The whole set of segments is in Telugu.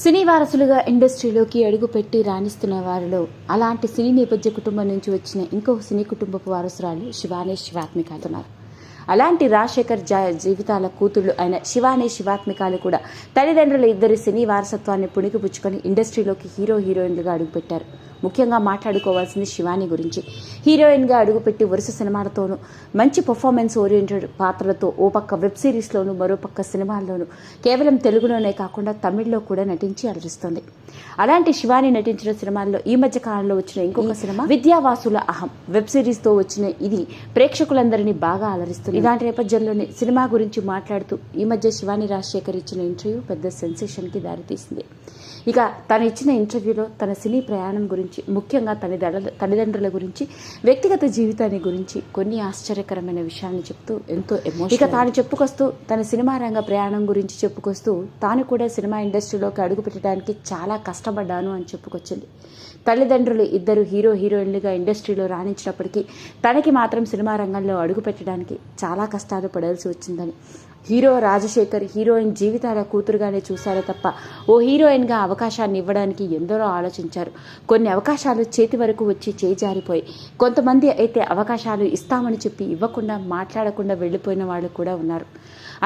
సినీ వారసులుగా ఇండస్ట్రీలోకి అడుగుపెట్టి రాణిస్తున్న వారిలో అలాంటి సినీ నేపథ్య కుటుంబం నుంచి వచ్చిన ఇంకో సినీ కుటుంబపు వారసురాలు శివానే శివాత్మికాలున్నారు అలాంటి రాజశేఖర్ జీవితాల కూతుళ్ళు అయిన శివానే శివాత్మికాలు కూడా తల్లిదండ్రుల ఇద్దరి సినీ వారసత్వాన్ని పుణికిపుచ్చుకొని ఇండస్ట్రీలోకి హీరో హీరోయిన్లుగా అడుగుపెట్టారు. ముఖ్యంగా మాట్లాడుకోవాల్సింది శివాని గురించి. హీరోయిన్గా అడుగుపెట్టి వరుస సినిమాలతోనూ మంచి పర్ఫార్మెన్స్ ఓరియంటెడ్ పాత్రలతో ఓ పక్క వెబ్ సిరీస్లోనూ మరో పక్క సినిమాల్లోనూ కేవలం తెలుగులోనే కాకుండా తమిళ్ళో కూడా నటించి అలరిస్తోంది. అలాంటి శివాని నటించిన సినిమాల్లో ఈ మధ్య కాలంలో వచ్చిన ఇంకొక సినిమా విద్యావాసుల అహం. వెబ్ సిరీస్తో వచ్చిన ఇది ప్రేక్షకులందరినీ బాగా అలరిస్తుంది. ఇలాంటి నేపథ్యంలోనే సినిమా గురించి మాట్లాడుతూ ఈ మధ్య శివాని రాజశేఖర్ ఇచ్చిన ఇంటర్వ్యూ పెద్ద సెన్సేషన్కి దారితీసింది. ఇక తను ఇచ్చిన ఇంటర్వ్యూలో తన సినీ ప్రయాణం గురించి ముఖ్యంగా తల్లిదండ్రుల తల్లిదండ్రుల గురించి వ్యక్తిగత జీవితాన్ని గురించి కొన్ని ఆశ్చర్యకరమైన విషయాన్ని చెప్తూ ఎంతో ఎమోషన్ ఇక తాను చెప్పుకొస్తూ తన సినిమా రంగ ప్రయాణం గురించి చెప్పుకొస్తూ తాను కూడా సినిమా ఇండస్ట్రీలోకి అడుగు పెట్టడానికి చాలా కష్టపడ్డాను అని చెప్పుకొచ్చింది. తల్లిదండ్రులు ఇద్దరు హీరో హీరోయిన్లుగా ఇండస్ట్రీలో రాణించినప్పటికీ తనకి మాత్రం సినిమా రంగంలో అడుగు పెట్టడానికి చాలా కష్టాలు పడాల్సి వచ్చిందని. హీరో రాజశేఖర్ హీరోయిన్ జీవితాల కూతురుగానే చూశారే తప్ప ఓ హీరోయిన్గా అవకాశాన్ని ఇవ్వడానికి ఎందరో ఆలోచించారు. కొన్ని అవకాశాలు చేతి వరకు వచ్చి చేజారిపోయి కొంతమంది అయితే అవకాశాలు ఇస్తామని చెప్పి ఇవ్వకుండా మాట్లాడకుండా వెళ్ళిపోయిన వాళ్ళు కూడా ఉన్నారు.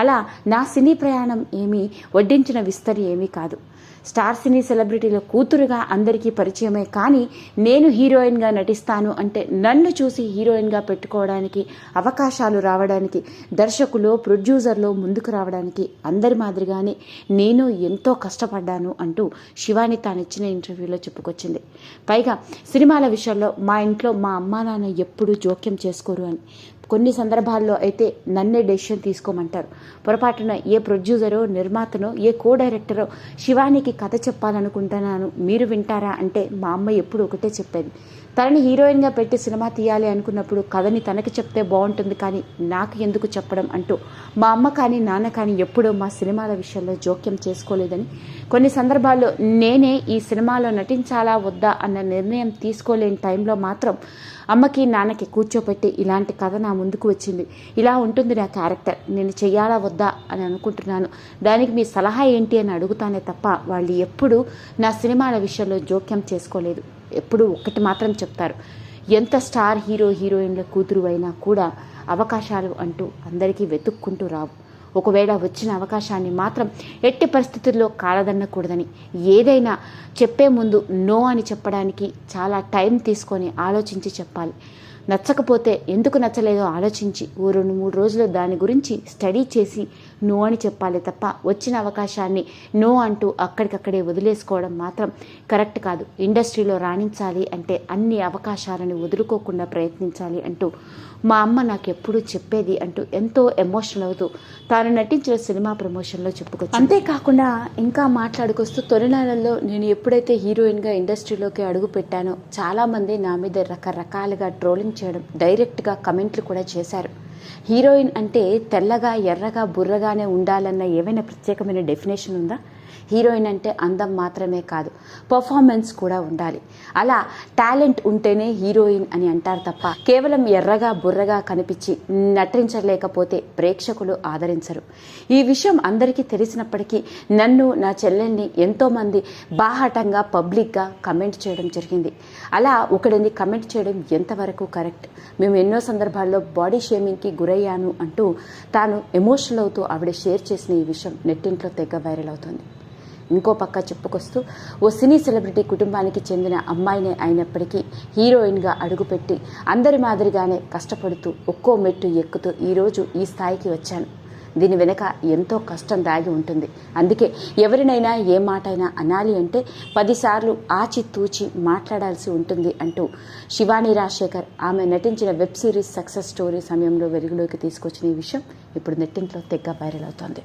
అలా నా సినీ ప్రయాణం ఏమీ వడ్డించిన విస్తరి ఏమీ కాదు. స్టార్ సినీ సెలబ్రిటీల కూతురుగా అందరికీ పరిచయమే. కానీ నేను హీరోయిన్గా నటిస్తాను అంటే నన్ను చూసి హీరోయిన్గా పెట్టుకోవడానికి అవకాశాలు రావడానికి దర్శకులు ప్రొడ్యూసర్లు ముందుకు రావడానికి అందరి మాదిరిగానే నేను ఎంతో కష్టపడ్డాను అంటూ శివాని తాను ఇచ్చిన ఇంటర్వ్యూలో చెప్పుకొచ్చింది. పైగా సినిమాల విషయంలో మా ఇంట్లో మా అమ్మా నాన్న ఎప్పుడూ జోక్యం చేసుకోరు అని. కొన్ని సందర్భాల్లో అయితే నన్నే డెసిషన్ తీసుకోమంటారు. పొరపాటున ఏ ప్రొడ్యూసరో నిర్మాతనో ఏ కో డైరెక్టరో శివానికి కథ చెప్పాలనుకుంటున్నాను మీరు వింటారా అంటే మా అమ్మ ఎప్పుడు ఒకటే చెప్పేది. తనని హీరోయిన్గా పెట్టి సినిమా తీయాలి అనుకున్నప్పుడు కథని తనకి చెప్తే బాగుంటుంది కానీ నాకు ఎందుకు చెప్పడం అంటూ మా అమ్మ కానీ నాన్న కానీ ఎప్పుడూ మా సినిమాల విషయంలో జోక్యం చేసుకోలేదని కొన్ని సందర్భాల్లో నేనే ఈ సినిమాలో నటించాలా వద్దా అన్న నిర్ణయం తీసుకోలేని టైంలో మాత్రం అమ్మకి నాన్నకి కూర్చోపెట్టి ఇలాంటి కథ నా ముందుకు వచ్చింది. ఇలా ఉంటుంది నా క్యారెక్టర్. నేను చెయ్యాలా వద్దా అని అనుకుంటున్నాను. దానికి మీ సలహా ఏంటి అని అడుగుతానే తప్ప వాళ్ళు ఎప్పుడూ నా సినిమాల విషయంలో జోక్యం చేసుకోలేదు. ఎప్పుడు ఒక్కటి మాత్రం చెప్తారు. ఎంత స్టార్ హీరో హీరోయిన్ల కూతురు అయినా కూడా అవకాశాలు అంటూ అందరికీ వెతుక్కుంటూ రావు. ఒకవేళ వచ్చిన అవకాశాన్ని మాత్రం ఎట్టి పరిస్థితుల్లో కాలదన్నకూడదని ఏదైనా చెప్పే ముందు నో అని చెప్పడానికి చాలా టైం తీసుకొని ఆలోచించి చెప్పాలి. నచ్చకపోతే ఎందుకు నచ్చలేదో ఆలోచించి ఓ రెండు మూడు రోజులు దాని గురించి స్టడీ చేసి నో అని చెప్పాలి తప్ప వచ్చిన అవకాశాన్ని నో అంటూ అక్కడికక్కడే వదిలేసుకోవడం మాత్రం కరెక్ట్ కాదు. ఇండస్ట్రీలో రాణించాలి అంటే అన్ని అవకాశాలను వదులుకోకుండా ప్రయత్నించాలి అంటూ మా అమ్మ నాకు ఎప్పుడూ చెప్పేది అంటూ ఎంతో ఎమోషనల్ అవుతూ తాను నటించిన సినిమా ప్రమోషన్లో చెప్పుకోవచ్చు అంతేకాకుండా ఇంకా మాట్లాడుకొస్తూ తొలినాలలో నేను ఎప్పుడైతే హీరోయిన్గా ఇండస్ట్రీలోకి అడుగు పెట్టానో చాలామంది నా మీద రకరకాలుగా ట్రోలింగ్ చేయడం డైరెక్ట్గా కమెంట్లు కూడా చేశారు. హీరోయిన్ అంటే తెల్లగా ఎర్రగా బుర్రగానే ఉండాలన్న ఏవైనా ప్రత్యేకమైన డెఫినేషన్ ఉందా? హీరోయిన్ అంటే అందం మాత్రమే కాదు పర్ఫార్మెన్స్ కూడా ఉండాలి. అలా టాలెంట్ ఉంటేనే హీరోయిన్ అని అంటారు తప్ప కేవలం ఎర్రగా బుర్రగా కనిపించి నటించలేకపోతే ప్రేక్షకులు ఆదరించరు. ఈ విషయం అందరికీ తెలిసినప్పటికీ నన్ను నా చెల్లెల్ని ఎంతోమంది బాహాటంగా పబ్లిక్గా కమెంట్ చేయడం జరిగింది. అలా ఒకడిని కమెంట్ చేయడం ఎంతవరకు కరెక్ట్ మేము ఎన్నో సందర్భాల్లో బాడీ షేమింగ్కి గురయ్యాను అంటూ తాను ఎమోషనల్ అవుతూ ఆవిడ షేర్ చేసిన ఈ విషయం నెట్టింట్లో తెగ వైరల్ అవుతుంది. ఇంకో పక్క చెప్పుకొస్తూ ఓ సినీ సెలబ్రిటీ కుటుంబానికి చెందిన అమ్మాయినే అయినప్పటికీ హీరోయిన్గా అడుగుపెట్టి అందరి మాదిరిగానే కష్టపడుతూ ఒక్కో మెట్టు ఎక్కుతూ ఈరోజు ఈ స్థాయికి వచ్చాను. దీని వెనుక ఎంతో కష్టం దాగి ఉంటుంది. అందుకే ఎవరినైనా ఏ మాటైనా అనాలి అంటే పదిసార్లు ఆచి తూచి మాట్లాడాల్సి ఉంటుంది అంటూ శివాని రాజశేఖర్ ఆమె నటించిన వెబ్ సిరీస్ సక్సెస్ స్టోరీ సమయంలో వెలుగులోకి తీసుకొచ్చిన ఈ విషయం ఇప్పుడు నెట్టింట్లో తెగ్గ వైరల్ అవుతోంది.